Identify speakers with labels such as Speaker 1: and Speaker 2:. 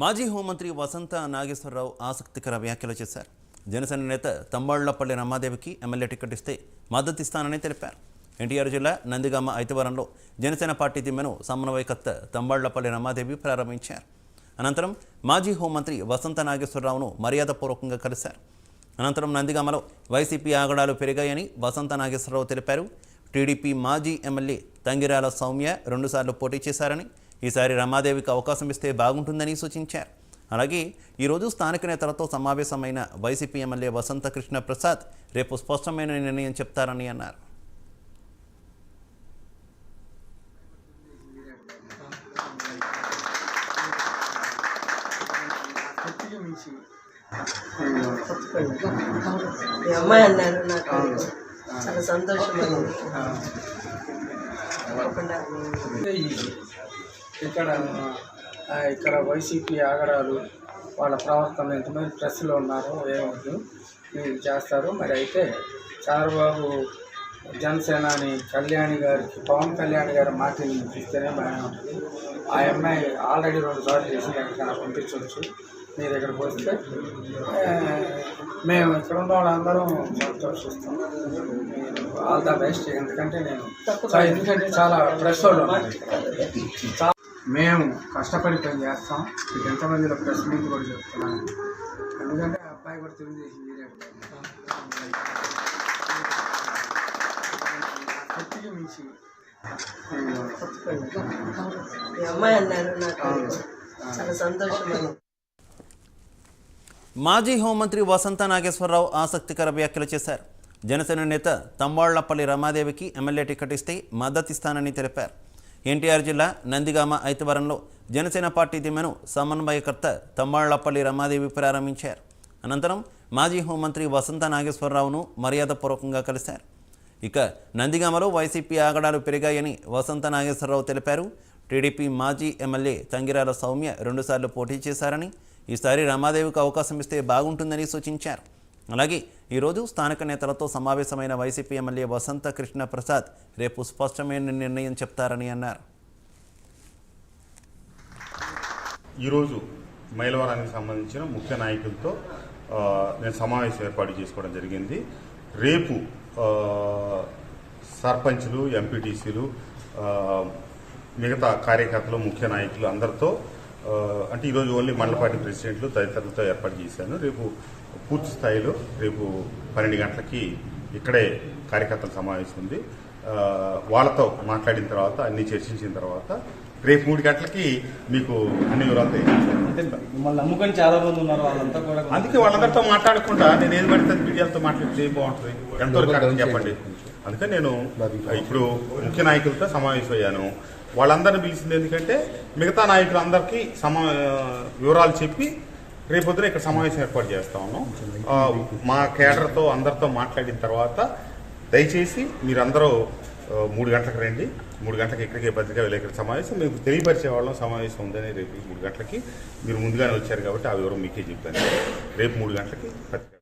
Speaker 1: మాజీ హోంమంత్రి వసంత నాగేశ్వరరావు ఆసక్తికర వ్యాఖ్యలు చేశారు. జనసేన నేత తంబాళ్ళపల్లి రమాదేవికి ఎమ్మెల్యే టికెట్ ఇస్తే మద్దతిస్తానని తెలిపారు. ఎన్టీఆర్ జిల్లా నందిగామ ఐతవరంలో జనసేన పార్టీ దిమ్మెను సమన్వయకర్త తంబాళ్ళపల్లి రమాదేవి ప్రారంభించారు. అనంతరం మాజీ హోంమంత్రి వసంత నాగేశ్వరరావును మర్యాదపూర్వకంగా కలిశారు. అనంతరం నందిగామలో వైసీపీ ఆగడాలు పెరిగాయని వసంత నాగేశ్వరరావు తెలిపారు. టీడీపీ మాజీ ఎమ్మెల్యే తంగిరాల సౌమ్య రెండుసార్లు పోటీ చేశారని ఈసారి రమాదేవికి అవకాశం ఇస్తే బాగుంటుందని సూచించారు. అలాగే ఈరోజు స్థానిక నేతలతో సమావేశమైన వైసీపీ ఎమ్మెల్యే వసంత కృష్ణ ప్రసాద్ రేపు స్పష్టమైన నిర్ణయం చెప్తారని అన్నారు.
Speaker 2: అమ్మాయి నాకు చాలా
Speaker 3: ఇక్కడ ఇక్కడ వైసీపీ ఆగడాలు వాళ్ళ ప్రవర్తన ఎంతమంది ప్రెస్లో ఉన్నారో ఏమవుతుంది మీరు చేస్తారు. మరి అయితే చంద్రబాబు జనసేనాని కళ్యాణి గారికి పవన్ కళ్యాణ్ గారి మాటని ఇస్తేనే బాగానే ఉంటుంది ఆ అమ్మాయి ఆల్రెడీ రెండు సార్లు చేసి ఎక్కడికైనా పంపించవచ్చు మీరు ఇక్కడికి వస్తే మేము ఇక్కడ ఉన్న వాళ్ళందరం సంతోషిస్తాం. All the best. ఎందుకంటే నేను ఎందుకంటే చాలా ప్రెస్ వాళ్ళు ఉన్నారు ఇక్కడ. చా- మేము కష్టపడి పని చేస్తాం. మీకు ఎంతమందిలో ప్రెస్ మీట్ కూడా చెప్తున్నాను. ఎందుకంటే అబ్బాయి కూడా తెలియజేసి మీరే కొద్దిగా మించి.
Speaker 1: మాజీ హోంమంత్రి వసంత నాగేశ్వరరావు ఆసక్తికర వ్యాఖ్యలు చేశారు. జనసేన నేత తమ్మాళ్ళపల్లి రమాదేవికి ఎమ్మెల్యే టికెట్ ఇస్తే మద్దతిస్తానని తెలిపారు. ఎన్టీఆర్ జిల్లా నందిగామ ఐతవరంలో జనసేన పార్టీ దిమెను సమన్వయకర్త తమ్మాళ్ళపల్లి రమాదేవి ప్రారంభించారు. అనంతరం మాజీ హోంమంత్రి వసంత నాగేశ్వరరావును మర్యాదపూర్వకంగా కలిశారు. ఇక నందిగామలో వైసీపీ ఆగడాలు పెరిగాయని వసంత నాగేశ్వరరావు తెలిపారు. టీడీపీ మాజీ ఎమ్మెల్యే తంగిరాల సౌమ్య రెండుసార్లు పోటీ చేశారని ఈసారి రమాదేవికి అవకాశం ఇస్తే బాగుంటుందని సూచించారు. అలాగే ఈరోజు స్థానిక నేతలతో సమావేశమైన వైసీపీ ఎమ్మెల్యే వసంత కృష్ణ ప్రసాద్ రేపు స్పష్టమైన నిర్ణయం చెప్తారని అన్నారు.
Speaker 4: ఈరోజు మైలవరానికి సంబంధించిన ముఖ్య నాయకులతో నేను సమావేశం ఏర్పాటు చేసుకోవడం జరిగింది. రేపు సర్పంచ్లు ఎంపీటీసీలు మిగతా కార్యకర్తలు ముఖ్య నాయకులు అందరితో అంటే ఈరోజు ఓన్లీ మండలపార్టీ ప్రెసిడెంట్లు తదితరులతో ఏర్పాటు చేశాను. రేపు పూర్తి స్థాయిలో రేపు పన్నెండు గంటలకి ఇక్కడే కార్యకర్తల సమావేశం ఉంది. ఆ, వాళ్ళతో మాట్లాడిన తర్వాత అన్ని చర్చించిన తర్వాత రేపు మూడు గంటలకి మీకు అన్ని వివరాలు తెలియజేస్తాను.
Speaker 5: అంటే మిమ్మల్ని నమ్ముకొని చాలా మంది ఉన్నారు వాళ్ళంతా కూడా
Speaker 4: అందుకే వాళ్ళందరితో మాట్లాడకుండా నేను ఏది పడితే అది మీడియాతో మాట్లాడితే బాగుంటుంది. ఎంతవరకు చెప్పండి. అందుకే నేను ఇప్పుడు ముఖ్య నాయకులతో సమావేశం అయ్యాను వాళ్ళందరిని పిలిచింది ఎందుకంటే మిగతా నాయకులందరికీ సమా వివరాలు చెప్పి రేపొద్దున ఇక్కడ సమావేశం ఏర్పాటు చేస్తా ఉన్నాం. మా కేడర్తో అందరితో మాట్లాడిన తర్వాత దయచేసి మీరందరూ మూడు గంటలకు రండి. మూడు గంటలకు ఇక్కడికే పత్రికా విలేకరుల సమావేశం. మీకు తెలియపరిచే వాళ్ళం సమావేశం ఉందని రేపు మూడు గంటలకి మీరు ముందుగానే వచ్చారు కాబట్టి ఆ వివరం మీకే చెప్తాను. రేపు మూడు గంటలకి పత్రికా